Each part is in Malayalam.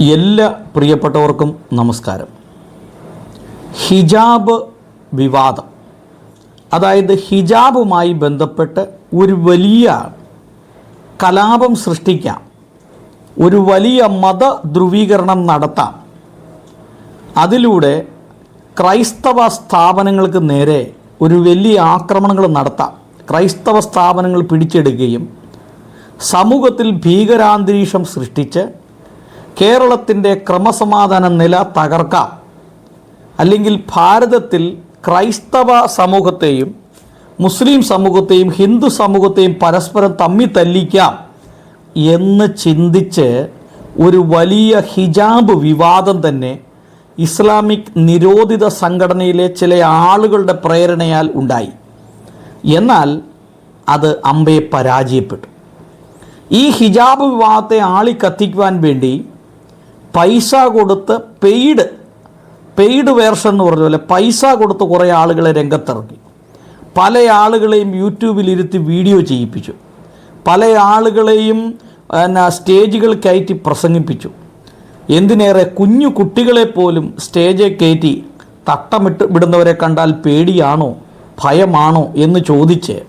എല്ലാ പ്രിയപ്പെട്ടവർക്കും നമസ്കാരം. ഹിജാബ് വിവാദം. അതായത് ഹിജാബുമായി ബന്ധപ്പെട്ട് ഒരു വലിയ കലാപം സൃഷ്ടിക്കാം. ഒരു വലിയ മത ധ്രുവീകരണം നടത്താം. അതിലൂടെ ക്രൈസ്തവ സ്ഥാപനങ്ങൾക്ക് നേരെ ഒരു വലിയ ആക്രമണങ്ങൾ നടത്താം. ക്രൈസ്തവ സ്ഥാപനങ്ങൾ പിടിച്ചെടുക്കുകയും സമൂഹത്തിൽ ഭീകരാന്തരീക്ഷം സൃഷ്ടിച്ച് കേരളത്തിന്റെ ക്രമസമാധാന നില തകർക്കാം. അല്ലെങ്കിൽ ഭാരതത്തിൽ ക്രൈസ്തവ സമൂഹത്തെയും മുസ്ലിം സമൂഹത്തെയും ഹിന്ദു സമൂഹത്തെയും പരസ്പരം തമ്മി തല്ലിക്കാം എന്ന് ചിന്തിച്ച് ഒരു വലിയ ഹിജാബ് വിവാദം തന്നെ ഇസ്ലാമിക് നിരോധിത സംഘടനയിലെ ചില ആളുകളുടെ പ്രേരണയാൽ ഉണ്ടായി. എന്നാൽ അത് അമ്പയെ പരാജയപ്പെട്ടു. ഈ ഹിജാബ് വിവാദത്തെ ആളിക്കത്തിക്കുവാൻ വേണ്ടി പൈസ കൊടുത്ത് പെയ്ഡ് പെയ്ഡ് വേർഷൻ എന്ന് പറഞ്ഞ പോലെ പൈസ കൊടുത്ത് കുറേ ആളുകളെ രംഗത്തിറക്കി. പല ആളുകളെയും യൂട്യൂബിലിരുത്തി വീഡിയോ ചെയ്യിപ്പിച്ചു. പല ആളുകളെയും എന്നാ സ്റ്റേജുകൾ കയറ്റി പ്രസംഗിപ്പിച്ചു. എന്തിനേറെ കുഞ്ഞു കുട്ടികളെ പോലും സ്റ്റേജിൽ കയറ്റി തട്ടമിട്ട് വിടുന്നവരെ കണ്ടാൽ പേടിയാണോ ഭയമാണോ എന്ന് ചോദിച്ച്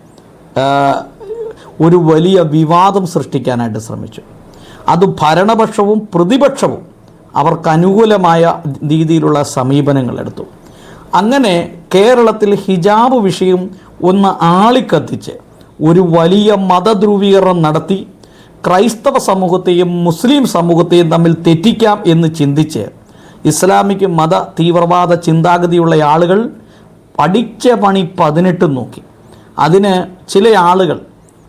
ഒരു വലിയ വിവാദം സൃഷ്ടിക്കാനായിട്ട് ശ്രമിച്ചു. അത് ഭരണപക്ഷവും പ്രതിപക്ഷവും അവർക്ക് അനുകൂലമായ രീതിയിലുള്ള സമീപനങ്ങൾ എടുത്തു. അങ്ങനെ കേരളത്തിൽ ഹിജാബ് വിഷയം ഒന്ന് ആളിക്കത്തിച്ച് ഒരു വലിയ മതധ്രുവീകരണം നടത്തി. ക്രൈസ്തവ സമൂഹത്തെയും മുസ്ലിം സമൂഹത്തെയും തമ്മിൽ തെറ്റിക്കാം എന്ന് ചിന്തിച്ച് ഇസ്ലാമിക് മത തീവ്രവാദ ചിന്താഗതിയുള്ള ആളുകൾ പഠിച്ച പണി പതിനെട്ട് നോക്കി. അതിന് ചില ആളുകൾ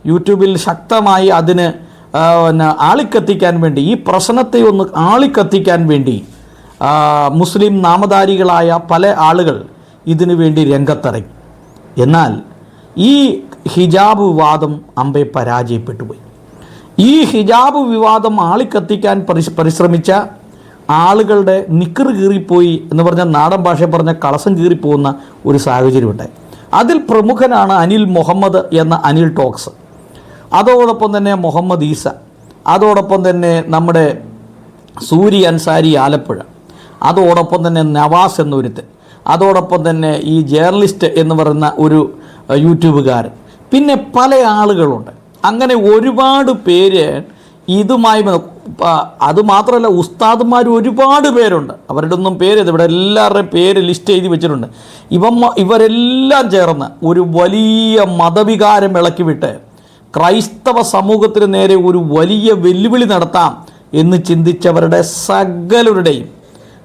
യൂട്യൂബിൽ ശക്തമായി അതിന് പിന്നെ ആളിക്കത്തിക്കാൻ വേണ്ടി ഈ പ്രശ്നത്തെ ഒന്ന് ആളിക്കത്തിക്കാൻ വേണ്ടി മുസ്ലിം നാമധാരികളായ പല ആളുകൾ ഇതിനു വേണ്ടി രംഗത്തിറങ്ങി. എന്നാൽ ഈ ഹിജാബ് വിവാദം അമ്പെ പരാജയപ്പെട്ടു പോയി ഈ ഹിജാബ് വിവാദം ആളിക്കത്തിക്കാൻ പരിശ് പരിശ്രമിച്ച ആളുകളുടെ നിക്കർ കീറിപ്പോയി എന്ന് പറഞ്ഞ നാടൻ ഭാഷ പറഞ്ഞ കളസം കീറിപ്പോകുന്ന ഒരു സാഹചര്യമുണ്ടായി. അതിൽ പ്രമുഖനാണ് അനിൽ മുഹമ്മദ് എന്ന അനിൽ ടോക്സ്. അതോടൊപ്പം തന്നെ മുഹമ്മദ് ഈസ അതോടൊപ്പം തന്നെ നമ്മുടെ സൂരി അൻസാരി ആലപ്പുഴ അതോടൊപ്പം തന്നെ നവാസ് എന്നൊരുത്തൻ അതോടൊപ്പം തന്നെ ഈ ജേർണലിസ്റ്റ് എന്ന് പറയുന്ന ഒരു യൂട്യൂബുകാരൻ. പിന്നെ പല ആളുകളുണ്ട്. അങ്ങനെ ഒരുപാട് പേര് ഇതുമായി അതുമാത്രമല്ല ഉസ്താദ്മാർ ഒരുപാട് പേരുണ്ട്. അവരുടെ ഒന്നും പേര് ഇവിടെ എല്ലാവരുടെയും പേര് ലിസ്റ്റ് എഴുതി വെച്ചിട്ടുണ്ട്. ഇവ ഇവരെല്ലാം ചേർന്ന് ഒരു വലിയ മതവികാരം ഇളക്കിവിട്ട് ക്രൈസ്തവ സമൂഹത്തിന് നേരെ ഒരു വലിയ വെല്ലുവിളി നടത്താം എന്ന് ചിന്തിച്ചവരുടെ സകലരുടെയും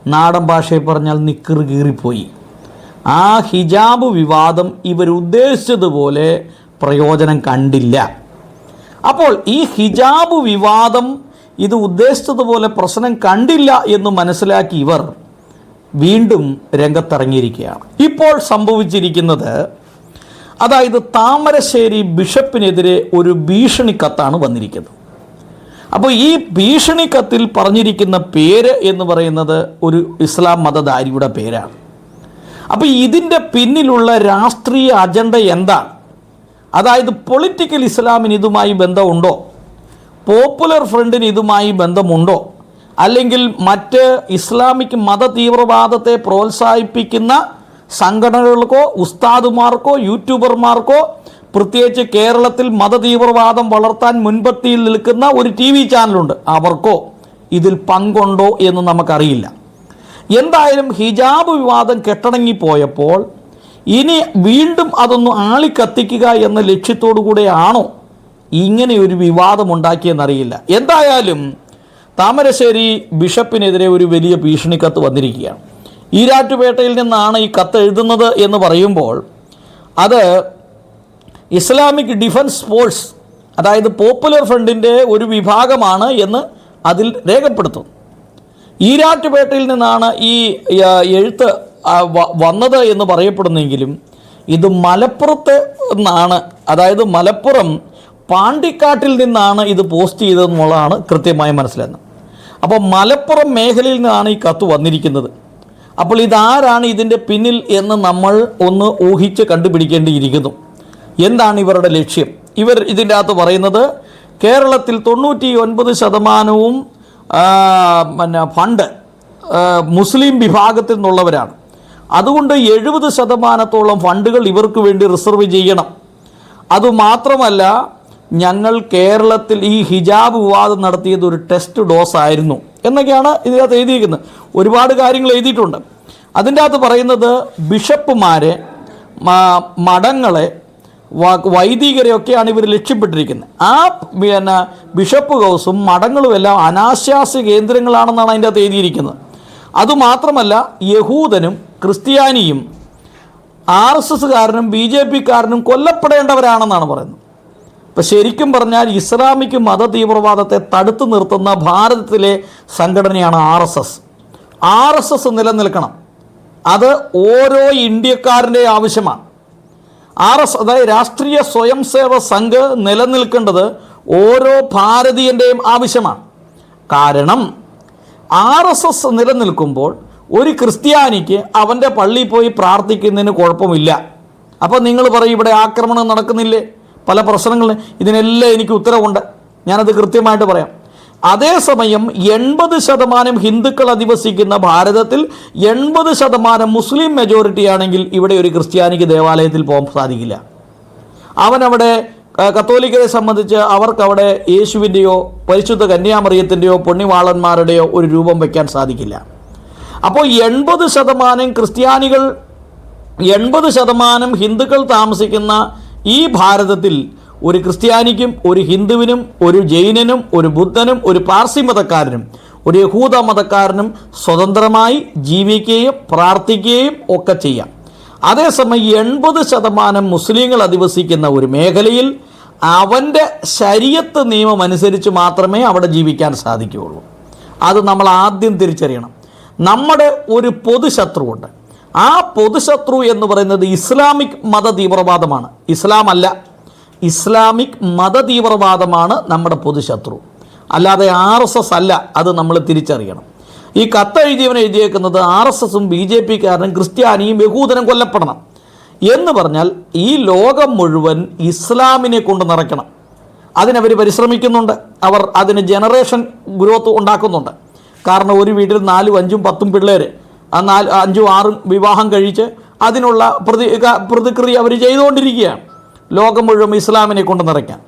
നാടൻ ഭാഷയിൽ പറഞ്ഞാൽ നിക്കറ് കീറിപ്പോയി. ആ ഹിജാബ് വിവാദം ഇവരുദ്ദേശിച്ചതുപോലെ പ്രയോജനം കണ്ടില്ല. അപ്പോൾ ഈ ഹിജാബ് വിവാദം ഇത് ഉദ്ദേശിച്ചതുപോലെ പ്രശ്നം കണ്ടില്ല എന്ന് മനസ്സിലാക്കി ഇവർ വീണ്ടും രംഗത്തിറങ്ങിയിരിക്കുകയാണ്. ഇപ്പോൾ സംഭവിച്ചിരിക്കുന്നത് അതായത് താമരശ്ശേരി ബിഷപ്പിനെതിരെ ഒരു ഭീഷണി കത്താണ് വന്നിരിക്കുന്നത്. അപ്പോൾ ഈ ഭീഷണി കത്തിൽ പറഞ്ഞിരിക്കുന്ന പേര് എന്ന് പറയുന്നത് ഒരു ഇസ്ലാം മതധാരിയുടെ പേരാണ്. അപ്പോൾ ഇതിന്റെ പിന്നിലുള്ള രാഷ്ട്രീയ അജണ്ട എന്താണ് അതായത് പൊളിറ്റിക്കൽ ഇസ്ലാമിന് ഇതുമായി ബന്ധമുണ്ടോ? പോപ്പുലർ ഫ്രണ്ടിന് ഇതുമായി ബന്ധമുണ്ടോ? അല്ലെങ്കിൽ മറ്റ് ഇസ്ലാമിക് മത തീവ്രവാദത്തെ പ്രോത്സാഹിപ്പിക്കുന്ന സംഘടനകൾക്കോ ഉസ്താദുമാർക്കോ യൂട്യൂബർമാർക്കോ പ്രത്യേകിച്ച് കേരളത്തിൽ മതതീവ്രവാദം വളർത്താൻ മുൻപത്തിയിൽ നിൽക്കുന്ന ഒരു ടി വി ചാനലുണ്ട്. അവർക്കോ ഇതിൽ പങ്കുണ്ടോ എന്ന് നമുക്കറിയില്ല. എന്തായാലും ഹിജാബ് വിവാദം കെട്ടടങ്ങിപ്പോയപ്പോൾ ഇനി വീണ്ടും അതൊന്ന് ആളിക്കത്തിക്കുക എന്ന ലക്ഷ്യത്തോടു കൂടെയാണോ ഇങ്ങനെ ഒരു വിവാദമുണ്ടാക്കിയെന്നറിയില്ല എന്തായാലും താമരശ്ശേരി ബിഷപ്പിനെതിരെ ഒരു വലിയ ഭീഷണിക്കത്ത് വന്നിരിക്കുകയാണ്. ഈരാറ്റുപേട്ടയിൽ നിന്നാണ് ഈ കത്ത് എഴുതുന്നത് എന്ന് പറയുമ്പോൾ അത് ഇസ്ലാമിക് ഡിഫൻസ് ഫോഴ്സ് അതായത് പോപ്പുലർ ഫ്രണ്ടിന്റെ ഒരു വിഭാഗമാണ് എന്ന് അതിൽ രേഖപ്പെടുത്തുന്നു ഈരാറ്റുപേട്ടയിൽ നിന്നാണ് ഈ എഴുത്ത് വന്നത് എന്ന് പറയപ്പെടുന്നെങ്കിലും ഇത് മലപ്പുറത്ത് നിന്നാണ് അതായത് മലപ്പുറം പാണ്ടിക്കാട്ടിൽ നിന്നാണ് ഇത് പോസ്റ്റ് ചെയ്തതെന്നുള്ളതാണ് കൃത്യമായി മനസ്സിലാകുന്നത്. അപ്പോൾ മലപ്പുറം മേഖലയിൽ നിന്നാണ് ഈ കത്ത് വന്നിരിക്കുന്നത്. അപ്പോൾ ഇതാരാണ് ഇതിന്റെ പിന്നിൽ എന്ന് നമ്മൾ ഒന്ന് ഊഹിച്ച് കണ്ടുപിടിക്കേണ്ടിയിരിക്കുന്നു. എന്താണ് ഇവരുടെ ലക്ഷ്യം? ഇവർ ഇതിന്റെ അകത്ത് പറയുന്നത് കേരളത്തിൽ തൊണ്ണൂറ്റി ഒൻപത് ശതമാനവും പിന്നെ ഫണ്ട് മുസ്ലിം വിഭാഗത്തിൽ നിന്നുള്ളവരാണ്. അതുകൊണ്ട് എഴുപത് ശതമാനത്തോളം ഫണ്ടുകൾ ഇവർക്ക് വേണ്ടി റിസർവ് ചെയ്യണം. അതുമാത്രമല്ല ഞങ്ങൾ കേരളത്തിൽ ഈ ഹിജാബ് വിവാദം നടത്തിയത് ഒരു ടെസ്റ്റ് ഡോസ് ആയിരുന്നു എന്നൊക്കെയാണ് ഇതിനകത്ത് എഴുതിയിരിക്കുന്നത്. ഒരുപാട് കാര്യങ്ങൾ എഴുതിയിട്ടുണ്ട്. അതിന്റെ അകത്ത് പറയുന്നത് ബിഷപ്പുമാരെ മഠങ്ങളെ വൈദികരെയൊക്കെയാണ് ഇവർ ലക്ഷ്യപ്പെട്ടിരിക്കുന്നത്. ആ പിന്നെ ബിഷപ്പ് ഹൗസും മഠങ്ങളും എല്ലാം അനാശാസ്യ കേന്ദ്രങ്ങളാണെന്നാണ് അതിന്റെ അകത്ത് എഴുതിയിരിക്കുന്നത്. അതുമാത്രമല്ല യഹൂദനും ക്രിസ്ത്യാനിയും ആർ എസ് എസ്സുകാരനും ബി ജെ പിക്കാരനും കൊല്ലപ്പെടേണ്ടവരാണെന്നാണ് പറയുന്നത്. അപ്പം ശരിക്കും പറഞ്ഞാൽ ഇസ്ലാമിക് മത തീവ്രവാദത്തെ തടുത്തു നിർത്തുന്ന ഭാരതത്തിലെ സംഘടനയാണ് R S S. R S S നിലനിൽക്കണം. അത് ഓരോ ഇന്ത്യക്കാരന്റെ ആവശ്യമാണ്. ആർ എസ് അതായത് രാഷ്ട്രീയ സ്വയം സേവ സംഘ് നിലനിൽക്കേണ്ടത് ഓരോ ഭാരതീയന്റെയും ആവശ്യമാണ്. കാരണം ആർ എസ് എസ് നിലനിൽക്കുമ്പോൾ ഒരു ക്രിസ്ത്യാനിക്ക് അവന്റെ പള്ളിയിൽ പോയി പ്രാർത്ഥിക്കുന്നതിന് കുഴപ്പമില്ല. അപ്പോൾ നിങ്ങൾ പറയും ഇവിടെ ആക്രമണം നടക്കുന്നില്ലേ? പല പ്രശ്നങ്ങൾ ഇതിനെല്ലാം എനിക്ക് ഉത്തരവുണ്ട്. ഞാനത് കൃത്യമായിട്ട് പറയാം. അതേസമയം എൺപത് ശതമാനം ഹിന്ദുക്കൾ അധിവസിക്കുന്ന ഭാരതത്തിൽ എൺപത് ശതമാനം മുസ്ലിം മെജോറിറ്റി ആണെങ്കിൽ ഇവിടെ ഒരു ക്രിസ്ത്യാനിക്ക് ദേവാലയത്തിൽ പോകാൻ സാധിക്കില്ല. അവനവിടെ കത്തോലിക്കരെ സംബന്ധിച്ച് അവർക്കവിടെ യേശുവിന്റെയോ പരിശുദ്ധ കന്യാമറിയത്തിന്റെയോ പൊണ്ണിവാളന്മാരുടെയോ ഒരു രൂപം വയ്ക്കാൻ സാധിക്കില്ല. അപ്പോൾ എൺപത് ശതമാനം ക്രിസ്ത്യാനികൾ എൺപത് ശതമാനം ഹിന്ദുക്കൾ താമസിക്കുന്ന ഈ ഭാരതത്തിൽ ഒരു ക്രിസ്ത്യാനിക്കും ഒരു ഹിന്ദുവിനും ഒരു ജൈനനും ഒരു ബുദ്ധനും ഒരു പാർസി മതക്കാരനും ഒരു യഹൂദ മതക്കാരനും സ്വതന്ത്രമായി ജീവിക്കുകയും പ്രാർത്ഥിക്കുകയും ഒക്കെ ചെയ്യാം. അതേസമയം എൺപത് ശതമാനം മുസ്ലിങ്ങൾ അധിവസിക്കുന്ന ഒരു മേഖലയിൽ അവന്റെ ശരീരത്ത് നിയമം അനുസരിച്ച് മാത്രമേ അവിടെ ജീവിക്കാൻ സാധിക്കുകയുള്ളൂ. അത് നമ്മൾ ആദ്യം തിരിച്ചറിയണം. നമ്മുടെ ഒരു പൊതുശത്രുവുണ്ട്. ആ പൊതുശത്രു എന്ന് പറയുന്നത് ഇസ്ലാമിക് മത തീവ്രവാദമാണ് ഇസ്ലാം അല്ല. ഇസ്ലാമിക് മത തീവ്രവാദമാണ് നമ്മുടെ പൊതുശത്രു. അല്ലാതെ ആർ എസ് എസ് അല്ല അത് നമ്മൾ തിരിച്ചറിയണം. ഈ കത്ത് എഴുതിയവൻ എഴുതിയേക്കുന്നത് ആർ എസ് എസും ബി ജെ പിക്കാരനും ക്രിസ്ത്യാനിയും യഹൂദനും കൊല്ലപ്പെടണം എന്ന് പറഞ്ഞാൽ ഈ ലോകം മുഴുവൻ ഇസ്ലാമിനെ കൊണ്ട് നിറയ്ക്കണം. അതിനവർ പരിശ്രമിക്കുന്നുണ്ട്. അവർ അതിന് ജനറേഷൻ ഗ്രോത്ത് ഉണ്ടാക്കുന്നുണ്ട്. കാരണം ഒരു വീട്ടിൽ നാലും അഞ്ചും പത്തും പിള്ളേർ ആ നാല് അഞ്ചും ആറും വിവാഹം കഴിച്ച് അതിനുള്ള പ്രതി പ്രതിക്രിയ അവർ ചെയ്തുകൊണ്ടിരിക്കുകയാണ്. ലോകം മുഴുവൻ ഇസ്ലാമിനെ കൊണ്ട് നിറയ്ക്കാൻ.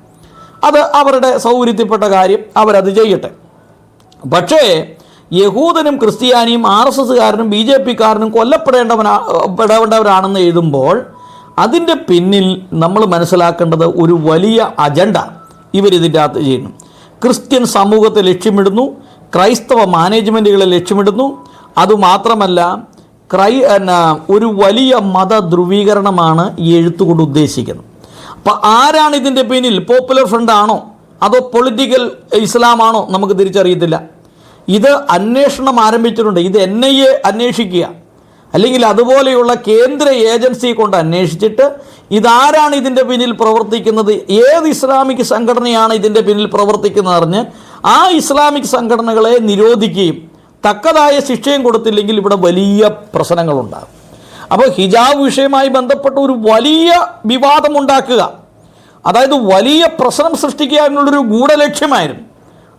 അത് അവരുടെ സൗകര്യത്തിൽപ്പെട്ട കാര്യം അവരത് ചെയ്യട്ടെ. പക്ഷേ യഹൂദനും ക്രിസ്ത്യാനിയും ആർ എസ് എസ്സുകാരനും ബി ജെ പിക്കാരനും കൊല്ലപ്പെടേണ്ടവനാ പെടേണ്ടവരാണെന്ന് എഴുതുമ്പോൾ അതിന്റെ പിന്നിൽ നമ്മൾ മനസ്സിലാക്കേണ്ടത് ഒരു വലിയ അജണ്ട ഇവരിതിന്റെ അകത്ത് ചെയ്യുന്നു. ക്രിസ്ത്യൻ സമൂഹത്തെ ലക്ഷ്യമിടുന്നു ക്രൈസ്തവ മാനേജ്മെന്റുകളെ ലക്ഷ്യമിടുന്നു അതുമാത്രമല്ല ക്രൈ ഒരു വലിയ മത ധ്രുവീകരണമാണ് ഈ എഴുത്തുകൊണ്ട് ഉദ്ദേശിക്കുന്നത്. അപ്പോൾ ആരാണ് ഇതിന്റെ പിന്നിൽ? പോപ്പുലർ ഫ്രണ്ട് ആണോ? അതോ പൊളിറ്റിക്കൽ ഇസ്ലാമാണോ നമുക്ക് തിരിച്ചറിയത്തില്ല. ഇത് അന്വേഷണം ആരംഭിച്ചിട്ടുണ്ട്. ഇത് എൻ ഐ എ അന്വേഷിക്കുക. അല്ലെങ്കിൽ അതുപോലെയുള്ള കേന്ദ്ര ഏജൻസി കൊണ്ട് അന്വേഷിച്ചിട്ട് ഇതാരാണ് ഇതിന്റെ പിന്നിൽ പ്രവർത്തിക്കുന്നത്? ഏത് ഇസ്ലാമിക് സംഘടനയാണ് ഇതിന്റെ പിന്നിൽ പ്രവർത്തിക്കുന്നതെന്ന് അറിഞ്ഞ് ആ ഇസ്ലാമിക് സംഘടനകളെ നിരോധിക്കുകയും തക്കതായ ശിക്ഷയും കൊടുത്തില്ലെങ്കിൽ ഇവിടെ വലിയ പ്രശ്നങ്ങളുണ്ടാകും. അപ്പോൾ ഹിജാബ് വിഷയവുമായി ബന്ധപ്പെട്ട ഒരു വലിയ വിവാദമുണ്ടാക്കുക അതായത് വലിയ പ്രശ്നം സൃഷ്ടിക്കുക എന്നുള്ളൊരു ഗൂഢലക്ഷ്യമായിരുന്നു.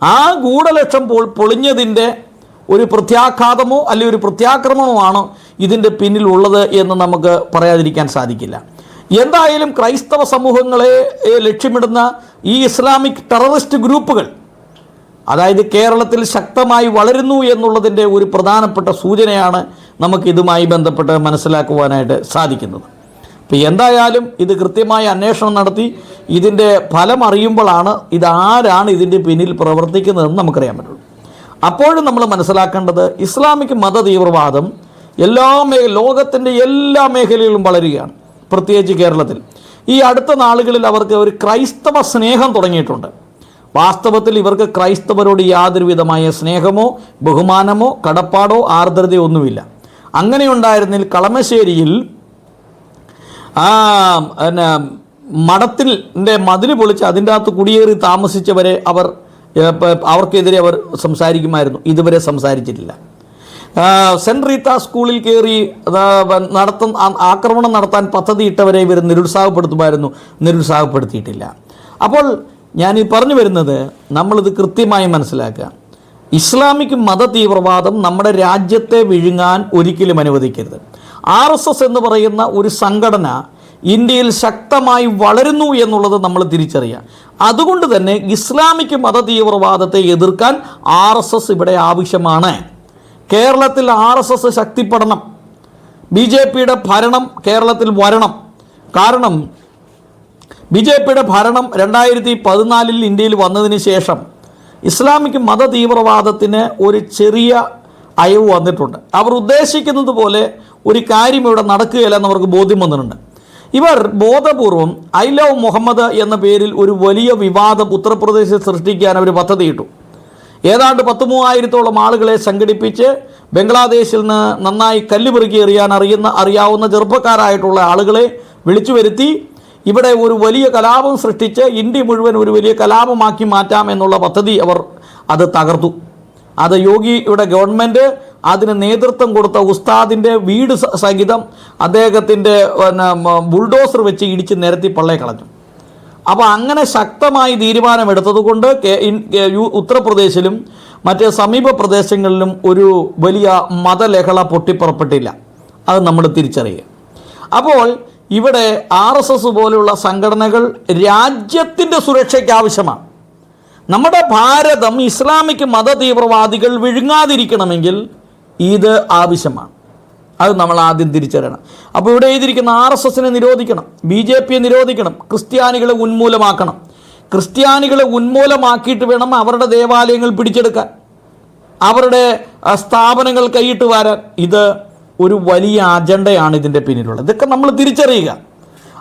ആ ഗൂഢലക്ഷ്യം പൊ പൊളിഞ്ഞതിന്റെ ഒരു പ്രത്യാഘാതമോ അല്ലെങ്കിൽ ഒരു പ്രത്യാക്രമണമോ ആണ് ഇതിന്റെ പിന്നിലുള്ളത് എന്ന് നമുക്ക് പറയാതിരിക്കാൻ സാധിക്കില്ല. എന്തായാലും ക്രൈസ്തവ സമൂഹങ്ങളെ ലക്ഷ്യമിടുന്ന ഈ ഇസ്ലാമിക് ടെററിസ്റ്റ് ഗ്രൂപ്പുകൾ അതായത് കേരളത്തിൽ ശക്തമായി വളരുന്നു എന്നുള്ളതിന്റെ ഒരു പ്രധാനപ്പെട്ട സൂചനയാണ് നമുക്ക് ഇതുമായി ബന്ധപ്പെട്ട് മനസ്സിലാക്കുവാനായിട്ട് സാധിക്കുന്നത്. അപ്പോൾ എന്തായാലും ഇത് കൃത്യമായ അന്വേഷണം നടത്തി ഇതിന്റെ ഫലം അറിയുമ്പോഴാണ് ഇതാരാണ് ഇതിന്റെ പിന്നിൽ പ്രവർത്തിക്കുന്നതെന്ന് നമുക്കറിയാൻ പറ്റുള്ളൂ. അപ്പോഴും നമ്മൾ മനസ്സിലാക്കേണ്ടത് ഇസ്ലാമിക് മത തീവ്രവാദം എല്ലാ മേ ലോകത്തിന്റെ എല്ലാ മേഖലയിലും വളരുകയാണ് പ്രത്യേകിച്ച് കേരളത്തിൽ. ഈ അടുത്ത നാളുകളിൽ അവർക്ക് ഒരു ക്രൈസ്തവ സ്നേഹം തുടങ്ങിയിട്ടുണ്ട്. വാസ്തവത്തിൽ ഇവർക്ക് ക്രൈസ്തവരോട് യാതൊരു വിധമായ സ്നേഹമോ ബഹുമാനമോ കടപ്പാടോ ആർദ്രതയോ ഒന്നുമില്ല. അങ്ങനെയുണ്ടായിരുന്നിൽ കളമശ്ശേരിയിൽ പിന്നെ മഠത്തിന്റെ മതിൽ പൊളിച്ച് അതിന്റെ അകത്ത് കുടിയേറി താമസിച്ചവരെ അവർ അവർക്കെതിരെ അവർ സംസാരിക്കുമായിരുന്നു. ഇതുവരെ സംസാരിച്ചിട്ടില്ല. സെന്റ് റീത്ത സ്കൂളിൽ കയറി നടത്ത ആക്രമണം നടത്താൻ പദ്ധതിയിട്ടവരെ ഇവർ നിരുത്സാഹപ്പെടുത്തുമായിരുന്നു. നിരുത്സാഹപ്പെടുത്തിയിട്ടില്ല. അപ്പോൾ ഞാൻ ഈ പറഞ്ഞു വരുന്നത് നമ്മളിത് കൃത്യമായി മനസ്സിലാക്കുക. ഇസ്ലാമിക് മത തീവ്രവാദം നമ്മുടെ രാജ്യത്തെ വിഴുങ്ങാൻ ഒരിക്കലും അനുവദിക്കരുത്. ആർ എസ് എസ് എന്ന് പറയുന്ന ഒരു സംഘടന ഇന്ത്യയിൽ ശക്തമായി വളരുന്നു എന്നുള്ളത് നമ്മൾ തിരിച്ചറിയാം അതുകൊണ്ട് തന്നെ ഇസ്ലാമിക് മത തീവ്രവാദത്തെ എതിർക്കാൻ ആർ എസ് എസ് ഇവിടെ ആവശ്യമാണ്. കേരളത്തിൽ ആർ എസ് എസ് ശക്തിപ്പെടണം. ബി ജെ പിയുടെ ഭരണം കേരളത്തിൽ വരണം. കാരണം ബി ജെ പിയുടെ ഭരണം രണ്ടായിരത്തി പതിനാലിൽ ഇന്ത്യയിൽ വന്നതിന് ശേഷം ഇസ്ലാമിക് മത തീവ്രവാദത്തിന് ഒരു ചെറിയ അയവ് വന്നിട്ടുണ്ട്. അവർ ഉദ്ദേശിക്കുന്നത് പോലെ ഒരു കാര്യം ഇവിടെ നടക്കുകയില്ല എന്നവർക്ക് ബോധ്യം വന്നിട്ടുണ്ട്. ഇവർ ബോധപൂർവം ഐ ലവ് മുഹമ്മദ് എന്ന പേരിൽ ഒരു വലിയ വിവാദം ഉത്തർപ്രദേശിൽ സൃഷ്ടിക്കാൻ അവർ പദ്ധതിയിട്ടു. ഏതാണ്ട് പത്ത് മൂവായിരത്തോളം ആളുകളെ സംഘടിപ്പിച്ച് ബംഗ്ലാദേശിൽ നിന്ന് നന്നായി കല്ലുപെറുക്കി എറിയാൻ അറിയുന്ന അറിയാവുന്ന ചെറുപ്പക്കാരായിട്ടുള്ള ആളുകളെ വിളിച്ചു വരുത്തി ഇവിടെ ഒരു വലിയ കലാപം സൃഷ്ടിച്ച് ഇന്ത്യ മുഴുവൻ ഒരു വലിയ കലാപമാക്കി മാറ്റാം എന്നുള്ള പദ്ധതി അവർ അത് തകർത്തു. അത് യോഗിയുടെ ഗവൺമെന്റ് അതിന് നേതൃത്വം കൊടുത്ത ഉസ്താദിന്റെ വീട് സഹിതം അദ്ദേഹത്തിന്റെ പിന്നെ ബുൾഡോസർ വെച്ച് ഇടിച്ച് നിരത്തി പള്ളയെ കളഞ്ഞു. അപ്പോൾ അങ്ങനെ ശക്തമായി തീരുമാനമെടുത്തതുകൊണ്ട് ഉത്തർപ്രദേശിലും മറ്റ് സമീപ പ്രദേശങ്ങളിലും ഒരു വലിയ മതലഹള പൊട്ടിപ്പുറപ്പെട്ടില്ല. അത് നമ്മൾ തിരിച്ചറിയുക. അപ്പോൾ ഇവിടെ ആർ എസ് എസ് പോലെയുള്ള സംഘടനകൾ രാജ്യത്തിന്റെ സുരക്ഷയ്ക്ക് ആവശ്യമാണ്. നമ്മുടെ ഭാരതം ഇസ്ലാമിക് മത തീവ്രവാദികൾ വിഴുങ്ങാതിരിക്കണമെങ്കിൽ ഇത് ആവശ്യമാണ്. അത് നമ്മൾ ആദ്യം തിരിച്ചറിയണം. അപ്പോൾ ഇവിടെ എഴുതിയിരിക്കുന്ന ആർ എസ് എസിനെ നിരോധിക്കണം ബി ജെ പിയെ നിരോധിക്കണം ക്രിസ്ത്യാനികളെ ഉന്മൂലമാക്കണം. ക്രിസ്ത്യാനികളെ ഉന്മൂലമാക്കിയിട്ട് വേണം അവരുടെ ദേവാലയങ്ങൾ പിടിച്ചെടുക്കാൻ. അവരുടെ സ്ഥാപനങ്ങൾ കൈയിട്ട് വരാൻ. ഇത് ഒരു വലിയ അജണ്ടയാണ് ഇതിന്റെ പിന്നിലുള്ളത്. ഇതൊക്കെ നമ്മൾ തിരിച്ചറിയുക.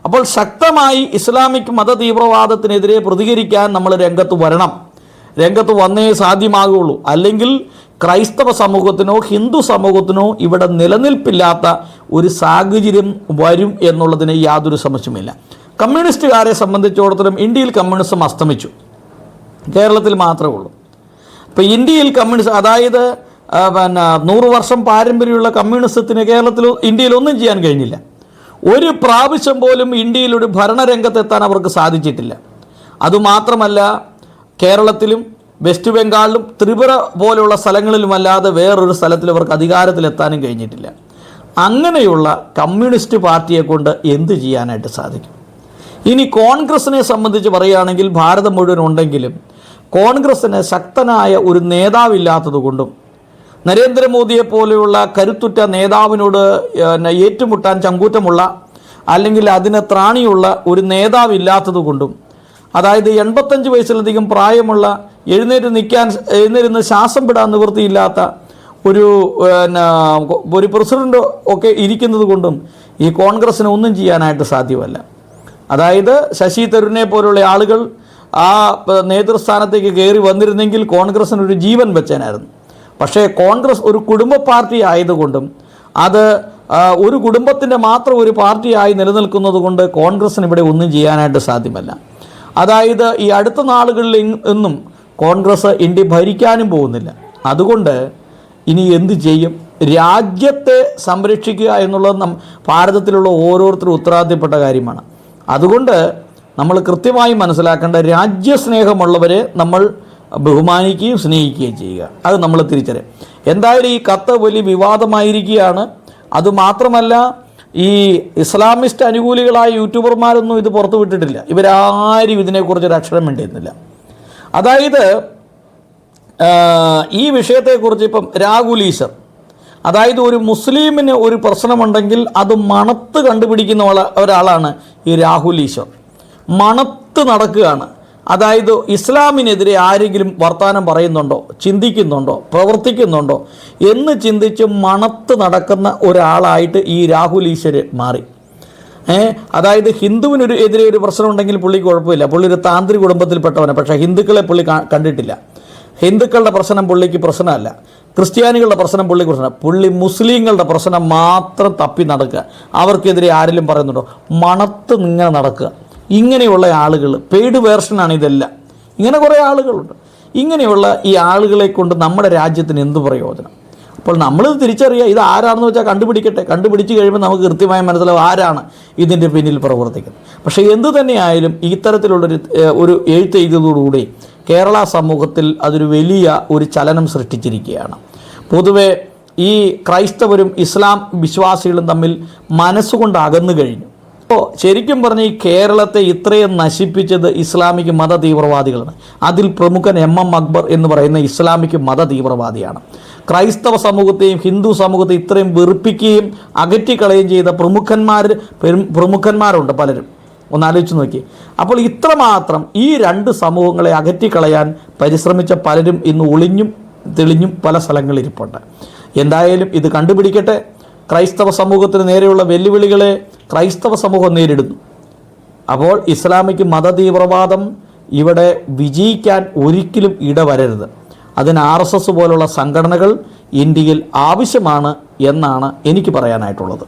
അപ്പോൾ ശക്തമായി ഇസ്ലാമിക് മത തീവ്രവാദത്തിനെതിരെ പ്രതികരിക്കാൻ നമ്മൾ രംഗത്ത് വരണം. രംഗത്ത് വന്നേ സാധ്യമാകുള്ളൂ. അല്ലെങ്കിൽ ക്രൈസ്തവ സമൂഹത്തിനോ ഹിന്ദു സമൂഹത്തിനോ ഇവിടെ നിലനിൽപ്പില്ലാത്ത ഒരു സാഹചര്യം വരും എന്നുള്ളതിന് യാതൊരു സംശയമില്ല കമ്മ്യൂണിസ്റ്റുകാരെ സംബന്ധിച്ചിടത്തോളം ഇന്ത്യയിൽ കമ്മ്യൂണിസം അസ്തമിച്ചു. കേരളത്തിൽ മാത്രമേ ഉള്ളൂ. അപ്പോൾ ഇന്ത്യയിൽ കമ്മ്യൂണിസ്റ്റ് അതായത് പിന്നെ നൂറ് വർഷം പാരമ്പര്യമുള്ള കമ്മ്യൂണിസത്തിന് കേരളത്തിൽ ഇന്ത്യയിൽ ഒന്നും ചെയ്യാൻ കഴിഞ്ഞില്ല. ഒരു പ്രാവശ്യം പോലും ഇന്ത്യയിൽ ഒരു ഭരണരംഗത്തെത്താൻ അവർക്ക് സാധിച്ചിട്ടില്ല. അതുമാത്രമല്ല കേരളത്തിലും വെസ്റ്റ് ബംഗാളിലും ത്രിപുര പോലുള്ള സ്ഥലങ്ങളിലുമല്ലാതെ വേറൊരു സ്ഥലത്തിൽ അവർക്ക് അധികാരത്തിലെത്താനും കഴിഞ്ഞിട്ടില്ല. അങ്ങനെയുള്ള കമ്മ്യൂണിസ്റ്റ് പാർട്ടിയെ കൊണ്ട് എന്ത് ചെയ്യാനായിട്ട് സാധിക്കും? ഇനി കോൺഗ്രസിനെ സംബന്ധിച്ച് പറയുകയാണെങ്കിൽ ഭാരതം മുഴുവൻ ഉണ്ടെങ്കിലും കോൺഗ്രസ്സിന് ശക്തനായ ഒരു നേതാവില്ലാത്തതുകൊണ്ടും നരേന്ദ്രമോദിയെ പോലെയുള്ള കരുത്തുറ്റ നേതാവിനോട് ഏറ്റുമുട്ടാൻ ചങ്കൂറ്റമുള്ള അല്ലെങ്കിൽ അതിന് ത്രാണിയുള്ള ഒരു നേതാവില്ലാത്തതുകൊണ്ടും അതായത് എൺപത്തഞ്ച് വയസ്സിലധികം പ്രായമുള്ള എഴുന്നേറ്റ് നിൽക്കാൻ എഴുന്നേരുന്ന് ശ്വാസം വിടാൻ നിവൃത്തിയില്ലാത്ത ഒരു ഒരു പ്രസിഡന്റ് ഒക്കെ ഇരിക്കുന്നത് കൊണ്ടും ഈ കോൺഗ്രസ്സിന് ഒന്നും ചെയ്യാനായിട്ട് സാധ്യമല്ല. അതായത് ശശി തരൂരിനെ പോലുള്ള ആളുകൾ ആ നേതൃസ്ഥാനത്തേക്ക് കയറി വന്നിരുന്നെങ്കിൽ കോൺഗ്രസ്സിനൊരു ജീവൻ വെച്ചേനായിരുന്നു. പക്ഷേ കോൺഗ്രസ് ഒരു കുടുംബ പാർട്ടി ആയതുകൊണ്ടും അത് ഒരു കുടുംബത്തിന്റെ മാത്രം ഒരു പാർട്ടിയായി നിലനിൽക്കുന്നത് കൊണ്ട് കോൺഗ്രസ്സിന് ഇവിടെ ഒന്നും ചെയ്യാനായിട്ട് സാധ്യമല്ല. അതായത് ഈ അടുത്ത നാളുകളിൽ എന്നും കോൺഗ്രസ് ഇന്ത്യ ഭരിക്കാനും പോകുന്നില്ല. അതുകൊണ്ട് ഇനി എന്ത് ചെയ്യും? രാജ്യത്തെ സംരക്ഷിക്കുക എന്നുള്ളത് നം ഭാരതത്തിലുള്ള ഓരോരുത്തരും ഉത്തരവാദിത്തപ്പെട്ട കാര്യമാണ്. അതുകൊണ്ട് നമ്മൾ കൃത്യമായി മനസ്സിലാക്കേണ്ട രാജ്യസ്നേഹമുള്ളവരെ നമ്മൾ ബഹുമാനിക്കുകയും സ്നേഹിക്കുകയും ചെയ്യുക. അത് നമ്മൾ തിരിച്ചറിയാം. എന്തായാലും ഈ കത്ത് വലിയ വിവാദമായിരിക്കുകയാണ്. അതുമാത്രമല്ല ഈ ഇസ്ലാമിസ്റ്റ് അനുകൂലികളായ യൂട്യൂബർമാരൊന്നും ഇത് പുറത്തു വിട്ടിട്ടില്ല. ഇവരാരും ഇതിനെക്കുറിച്ച് ഒരു അക്ഷരം വേണ്ടിയിരുന്നില്ല അതായത് ഈ വിഷയത്തെക്കുറിച്ച് ഇപ്പം രാഹുൽ ഈശ്വർ അതായത് ഒരു മുസ്ലിമിന് ഒരു പ്രശ്നമുണ്ടെങ്കിൽ അത് മണത്ത് കണ്ടുപിടിക്കുന്ന ഒരാളാണ് ഈ രാഹുൽ ഈശ്വർ. മണത്ത് നടക്കുകയാണ്. അതായത് ഇസ്ലാമിനെതിരെ ആരെങ്കിലും വർത്തമാനം പറയുന്നുണ്ടോ ചിന്തിക്കുന്നുണ്ടോ പ്രവർത്തിക്കുന്നുണ്ടോ എന്ന് ചിന്തിച്ച് മണത്ത് നടക്കുന്ന ഒരാളായിട്ട് ഈ രാഹുൽ ഈശ്വര് മാറി. അതായത് ഹിന്ദുവിനൊരു എതിരെ ഒരു പ്രശ്നം ഉണ്ടെങ്കിൽ പുള്ളിക്ക് കുഴപ്പമില്ല. പുള്ളി ഒരു താന്ത്രിക കുടുംബത്തിൽപ്പെട്ടവനാണ് പക്ഷേ ഹിന്ദുക്കളെ പുള്ളി കണ്ടിട്ടില്ല. ഹിന്ദുക്കളുടെ പ്രശ്നം പുള്ളിക്ക് പ്രശ്നമല്ല. ക്രിസ്ത്യാനികളുടെ പ്രശ്നം പുള്ളി പ്രശ്നം പുള്ളി മുസ്ലിങ്ങളുടെ പ്രശ്നം മാത്രം തപ്പി നടക്കുക. അവർക്കെതിരെ ആരെങ്കിലും പറയുന്നുണ്ടോ മണത്ത് ഇങ്ങനെ നടക്കുക. ഇങ്ങനെയുള്ള ആളുകൾ പെയ്ഡ് വേർഷനാണ് ഇതെല്ലാം. ഇങ്ങനെ കുറേ ആളുകളുണ്ട്. ഇങ്ങനെയുള്ള ഈ ആളുകളെ കൊണ്ട് നമ്മുടെ രാജ്യത്തിന് എന്ത് പ്രയോജനം? അപ്പോൾ നമ്മളിത് തിരിച്ചറിയുക ഇത് ആരാണെന്ന് വെച്ചാൽ കണ്ടുപിടിക്കട്ടെ. കണ്ടുപിടിച്ച് കഴിയുമ്പോൾ നമുക്ക് കൃത്യമായി മനസ്സിലാവും ആരാണ് ഇതിന്റെ പിന്നിൽ പ്രവർത്തിക്കുന്നത്. പക്ഷേ എന്തു തന്നെയായാലും ഇത്തരത്തിലുള്ളൊരു ഒരു എഴുത്ത് എഴുതിയതോടുകൂടി കേരള സമൂഹത്തിൽ അതൊരു വലിയ ഒരു ചലനം സൃഷ്ടിച്ചിരിക്കുകയാണ്. പൊതുവേ ഈ ക്രൈസ്തവരും ഇസ്ലാം വിശ്വാസികളും തമ്മിൽ മനസ്സുകൊണ്ട് അകന്നു കഴിഞ്ഞു. അപ്പോൾ ശരിക്കും പറഞ്ഞ ഈ കേരളത്തെ ഇത്രയും നശിപ്പിച്ചത് ഇസ്ലാമിക് മത തീവ്രവാദികളാണ് അതിൽ പ്രമുഖൻ എം എം അക്ബർ എന്ന് പറയുന്ന ഇസ്ലാമിക് മത തീവ്രവാദിയാണ് ക്രൈസ്തവ സമൂഹത്തെയും ഹിന്ദു സമൂഹത്തെയും ഇത്രയും വെറുപ്പിക്കുകയും അകറ്റിക്കളയുകയും ചെയ്ത പ്രമുഖന്മാർ പെരും- പ്രമുഖന്മാരുണ്ട് പലരും. ഒന്ന് ആലോചിച്ച് നോക്കി. അപ്പോൾ ഇത്രമാത്രം ഈ രണ്ട് സമൂഹങ്ങളെ അകറ്റിക്കളയാൻ പരിശ്രമിച്ച പലരും ഇന്ന് ഒളിഞ്ഞും തെളിഞ്ഞും പല സ്ഥലങ്ങളിൽ ഇരിപ്പുണ്ട് എന്തായാലും ഇത് കണ്ടുപിടിക്കട്ടെ. ക്രൈസ്തവ സമൂഹത്തിന് നേരെയുള്ള വെല്ലുവിളികളെ ക്രൈസ്തവ സമൂഹം നേരിടുന്നു. അപ്പോൾ ഇസ്ലാമിക് മത തീവ്രവാദം ഇവിടെ വിജയിക്കാൻ ഒരിക്കലും ഇടവരരുത്. അതിന് ആർ എസ് എസ് പോലുള്ള സംഘടനകൾ ഇന്ത്യയിൽ ആവശ്യമാണ് എന്നാണ് എനിക്ക് പറയാനായിട്ടുള്ളത്.